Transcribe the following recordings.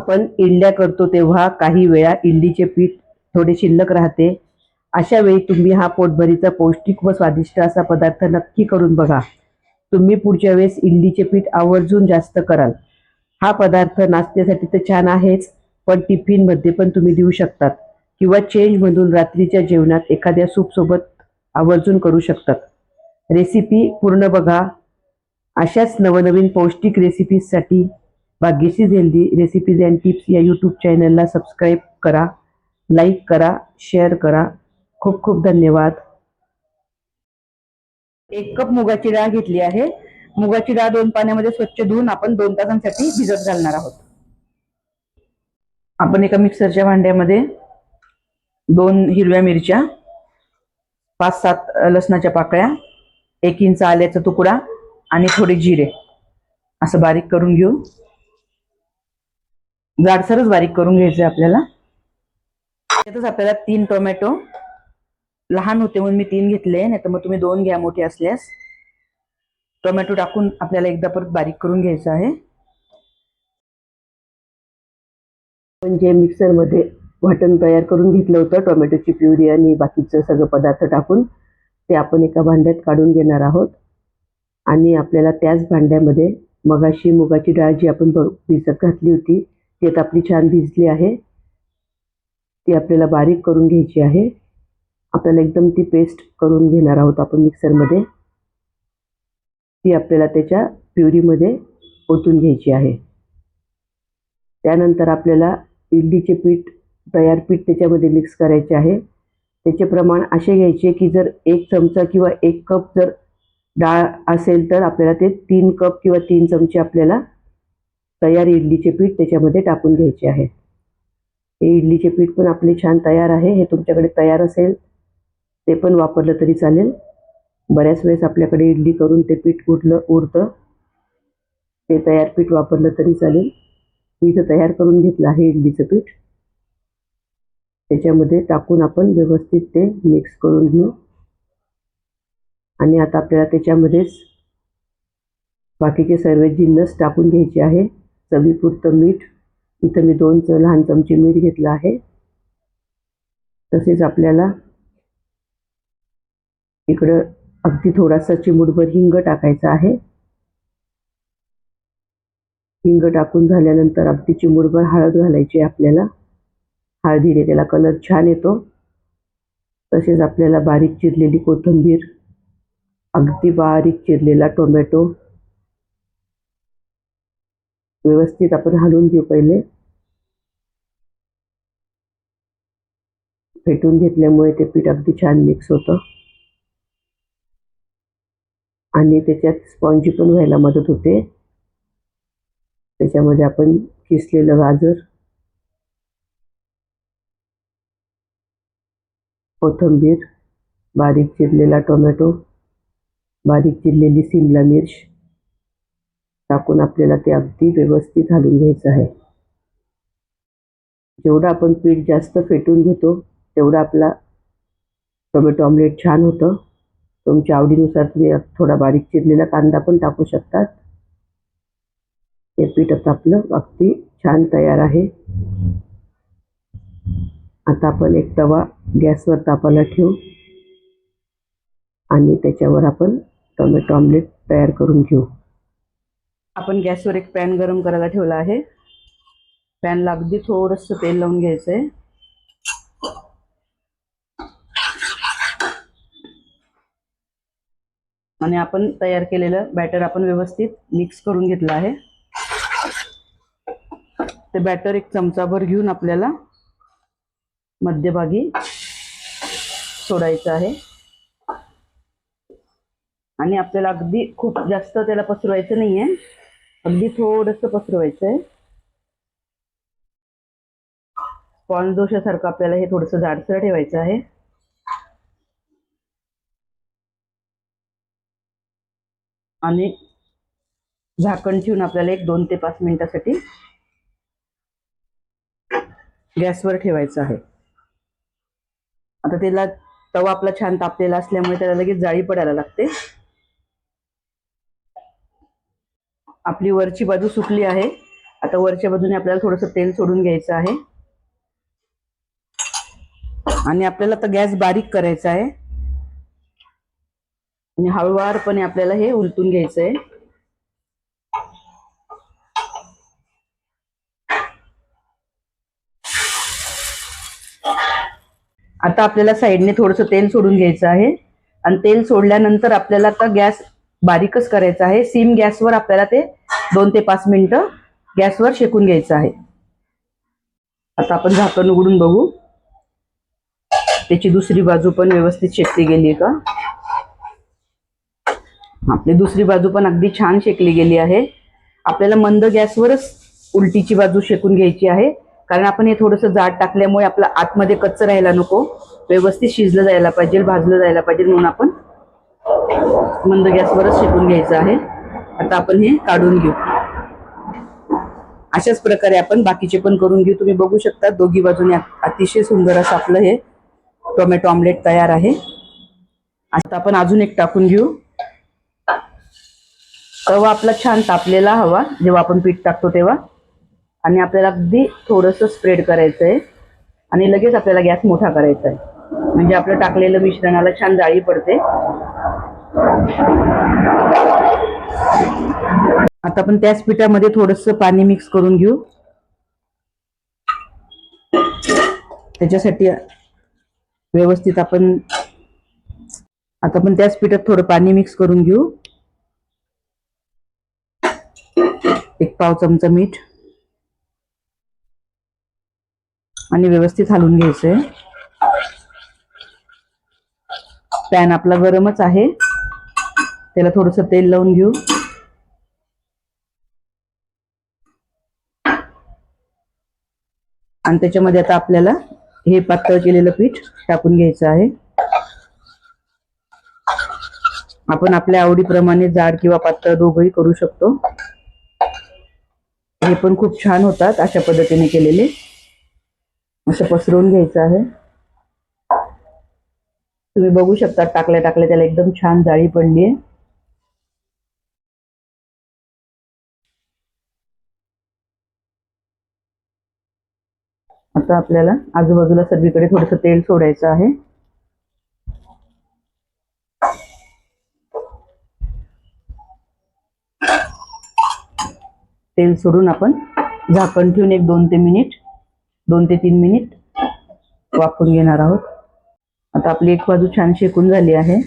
आपण इडल्या करतो तेव्हा काही वेळा इडलीचे पीठ थोडे शिल्लक राहते. अशा वेळी तुम्ही हा पोटभरीचा पौष्टिक व स्वादिष्ट असा पदार्थ नक्की करून बघा. तुम्ही पुढच्या वेळेस इडलीचे पीठ आवर्जून जास्त कराल. हा पदार्थ नाश्त्यासाठी तर छान आहेच पण टिफिनमध्ये पण तुम्ही देऊ शकतात किंवा चेंजमधून रात्रीच्या जेवणात एखाद्या सूपसोबत आवर्जून करू शकतात. रेसिपी पूर्ण बघा. अशाच नवनवीन पौष्टिक रेसिपीजसाठी भाग्यशीच हेल्दी रेसिपीज अँड टिप्स या यूट्यूब चॅनलला सबस्क्राईब करा लाईक करा शेअर करा. खूप खूप धन्यवाद. एक कप मुगाची डाळ घेतली आहे. मुगाची डाळ दोन पाण्यामध्ये स्वच्छ धुवून आपण दोन तासांसाठी भिजत घालणार आहोत. आपण एका मिक्सरच्या भांड्यामध्ये दोन हिरव्या मिरच्या पाच सात लसणाच्या पाकळ्या एक इंच आल्याचा तुकडा आणि थोडे जिरे. असं बारीक करून घेऊ. जाडसरच बारीक करून घ्यायचं आपल्याला. त्यातच आपल्याला तीन टोमॅटो लहान होते म्हणून मी तीन घेतले नाही तर मग तुम्ही दोन घ्या मोठे असल्यास. टोमॅटो टाकून आपल्याला एकदा परत बारीक करून घ्यायचं आहे. म्हणजे मिक्सरमध्ये वाटण तयार करून घेतलं होतं टोमॅटोची प्युरी आणि बाकीचं सगळं पदार्थ टाकून ते आपण एका भांड्यात काढून घेणार आहोत. आणि आपल्याला त्याच भांड्यामध्ये मगाशी मुगाची डाळ जी आपण भिजत घातली होती ती आता आपली छान भिजली आहे. ती आपल्याला बारीक करून घ्यायची आहे. आपल्याला एकदम ती पेस्ट करून घेणार आहोत आपण मिक्सरमध्ये ती आपल्याला त्याच्या प्युरीमध्ये ओतून घ्यायची आहे. त्यानंतर आपल्याला इडलीचे पीठ तयार पीठ त्याच्यामध्ये मिक्स करायचे आहे. त्याचे प्रमाण असे घ्यायचे की जर एक चमचा किंवा एक कप जर डाळ असेल तर आपल्याला ते तीन कप किंवा तीन चमचे आपल्याला तयार इडलीचे पीठ त्याच्यामध्ये टाकून घ्यायचे आहे. हे इडलीचे पीठ पण आपले छान तयार आहे. हे तुमच्याकडे तयार असेल ते पण वापरलं तरी चालेल. बऱ्याच वेळेस आपल्याकडे इडली करून ते पीठ उरलं उरतं. ते तयार पीठ वापरलं तरी चालेल. मी इथं तयार करून घेतलं आहे इडलीचं पीठ. त्याच्यामध्ये टाकून आपण व्यवस्थित ते मिक्स करून घेऊ. आणि आता आपल्याला त्याच्यामध्येच बाकीचे सर्व जिन्नस टाकून घ्यायचे आहे. चवीपुरतं मीठ. इथं मी दोन च लहान चमचे मीठ घेतलं आहे. तसेच आपल्याला इकडं अगदी थोडासा चिमूटभर हिंग टाकायचा आहे. हिंग टाकून झाल्यानंतर अगदी चिमूटभर हळद घालायची आपल्याला. हळदीने त्याला कलर छान येतो. तसेच आपल्याला बारीक चिरलेली कोथिंबीर. अगदी बारीक चिरलेला टोमॅटो. व्यवस्थित आपण हलवून घेऊ पहिले. फेटून घेतल्यामुळे ते पीठ अगदी छान मिक्स होतं. आणि त्याच्यात स्पॉन्जी पण व्हायला मदत होते. त्याच्यामध्ये आपण किसलेलं गाजर कोथिंबीर बारीक चिरलेला टोमॅटो बारीक चिरलेली सिमला मिर्च टाकून आपल्याला ते अगदी व्यवस्थित घालून घ्यायचं आहे. जेवढं आपण पीठ जास्त फेटून घेतो तेवढं आपला टोमॅटो ऑमलेट छान होतं. तुमच्या आवडीनुसार तुम्ही थोडा बारीक चिरलेला कांदा पण टाकू शकतात. हे पीठ आता आपलं अगदी छान तयार आहे. आता आपण एक तवा गॅसवर तापायला ठेवू. आणि त्याच्यावर आपण टोमॅटो ऑमलेट तयार करून घेऊ. आपण गॅसवर एक पॅन गरम करायला ठेवला आहे. पॅनला अगदी थोडंसं तेल लावून घ्यायचं आहे आणि आपण तयार केलेलं बॅटर आपण व्यवस्थित मिक्स करून घेतलं आहे. ते बॅटर एक चमचाभर घेऊन आपल्याला मध्यभागी सोडायचं आहे. आणि आपल्याला अगदी खूप जास्त त्याला पसरवायचं नाहीये. अगदी थोडंसं पसरवायचं आहे स्पॉन्ज दोशासारखं आपल्याला हे थोडंसं जाडसर ठेवायचं आहे. आणि झाकण ठेवून आपल्याला एक दोन ते पाच मिनिटासाठी गॅसवर ठेवायचं आहे. आता त्याला तवा आपला छान तापलेला असल्यामुळे त्याला लगेच जाळी पडायला लागते. आपली वरची बाजू सुकली आहे. आता वरच्या बाजूने आपल्याला थोडंसं तेल सोडून घ्यायचं आहे. आणि आपल्याला आता गॅस बारीक करायचा आहे. आणि हळूवारपणे आपल्याला हे उलटून घ्यायचं आहे. आता आपल्याला साईडने थोडंसं तेल सोडून घ्यायचं आहे. आणि तेल सोडल्यानंतर आपल्याला आता गॅस बारीकच करायचं आहे. सिम गॅसवर आपल्याला ते दोन ते पाच मिनिटं गॅसवर शेकून घ्यायचं आहे. आता आपण झाकण उघडून बघू. त्याची दुसरी बाजू पण व्यवस्थित शेकली गेली का? आपली दुसरी बाजू पण अगदी छान शेकली गेली आहे. आपल्याला मंद गॅसवरच उलटीची बाजू शेकून घ्यायची आहे. कारण आपण हे थोडंसं जाड टाकल्यामुळे आपला आतमध्ये कच्च राहायला नको. व्यवस्थित शिजलं जायला पाहिजे भाजलं जायला पाहिजे म्हणून आपण मंद गॅसवरच शिकून घ्यायचं आहे. आता आपण हे काढून घेऊ. अशाच प्रकारे आपण बाकीचे पण करून घेऊ. तुम्ही बघू शकता दोघी बाजूने अतिशय सुंदर असं आपलं हे टोमॅटो ऑमलेट तयार आहे. आता आपण अजून एक टाकून घेऊ. तवा आपला छान तापलेला हवा जेव्हा आपण पीठ टाकतो तेव्हा. आणि आपल्याला अगदी थोडंसं स्प्रेड करायचं आहे. आणि लगेच आपल्याला गॅस मोठा करायचा आहे. म्हणजे आपलं टाकलेलं मिश्रणाला छान जाळी पडते. आता आपण त्याच पिठामध्ये थोडंसं पाणी मिक्स करून घेऊ. त्याच्यासाठी व्यवस्थित आपण आता आपण त्याच पिठात थोडं पाणी मिक्स करून घेऊ. एक पाव चमचा मीठ. आणि व्यवस्थित हलवून घ्यायचंय. पॅन आपला गरमच आहे. त्याला थोडस तेल लावून घेऊ. आणि त्याच्यामध्ये आता आपल्याला हे पातळ केलेलं पीठ टाकून घ्यायचं आहे. आपण आपल्या आवडीप्रमाणे जाड किंवा पातळ दोघंही करू शकतो. हे पण खूप छान होतात अशा पद्धतीने केलेले. असं पसरवून घ्यायचं आहे. तुम्ही बघू शकता टाकल्या टाकल्या त्याला एकदम छान जाळी पडली आहे आता आपल्याला आजूबाजूला सर्वीकडे थोडंसं तेल सोडायचं आहे. तेल सोडून आपण झाकण ठेवून एक दोन ते मिनिट दोन ते तीन मिनिट वापरून घेणार आहोत. आता आपली एक बाजू छान शेकून झाली आहे.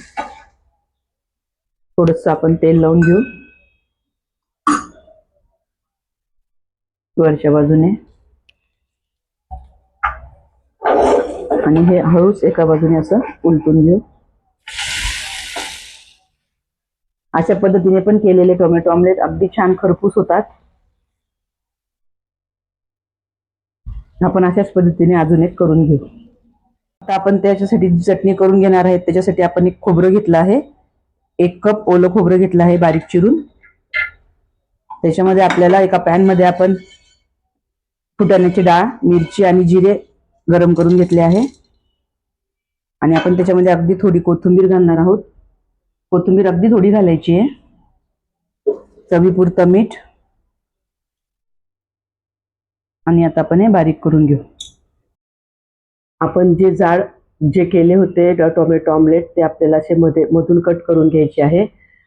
थोडस आपण तेल लावून घेऊ. वरच्या बाजूने. आणि हे हळूच एका बाजूने असं उलटून घेऊ. अशा पद्धतीने पण केलेले टोमॅटो ऑमलेट अगदी छान खरपूस होतात. आपण अशाच पद्धतीने अजून एक करून घेऊ. आता आपण त्याच्यासाठी जी चटणी करून घेणार आहे त्याच्यासाठी आपण एक खोबरं घेतलं आहे. एक कप ओलं खोबरं घेतलं आहे बारीक चिरून. त्याच्यामध्ये आपल्याला एका पॅनमध्ये आपण फुटाण्याची डाळ मिरची आणि जिरे गरम करून घेतले आहे. आणि आपण त्याच्यामध्ये अगदी थोडी कोथिंबीर घालणार आहोत. कोथिंबीर अगदी थोडी घालायची आहे. चवीपुरतं मीठ. आणि आता आपण हे बारीक करून घेऊ. आपण जे जाड जे केले होते टोमॅटो ऑमलेट ते आपल्याला असे मध्ये मधून कट करून घ्यायचे आहे.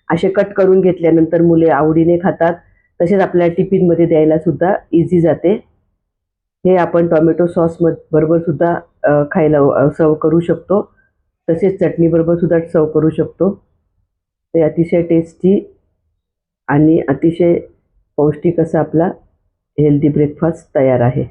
असे कट करून घेतल्यानंतर मुले आवडीने खातात. तसेच आपल्याला टिफिनमध्ये द्यायला सुद्धा इझी जाते. हे आपण टोमॅटो सॉस बरोबर सुद्धा खायला सर्व करू शकतो. तसेच चटणीबरोबर सुद्धा सर्व करू शकतो. ते अतिशय टेस्टी आणि अतिशय पौष्टिक असा आपला हेल्दी ब्रेकफास्ट तयार आहे.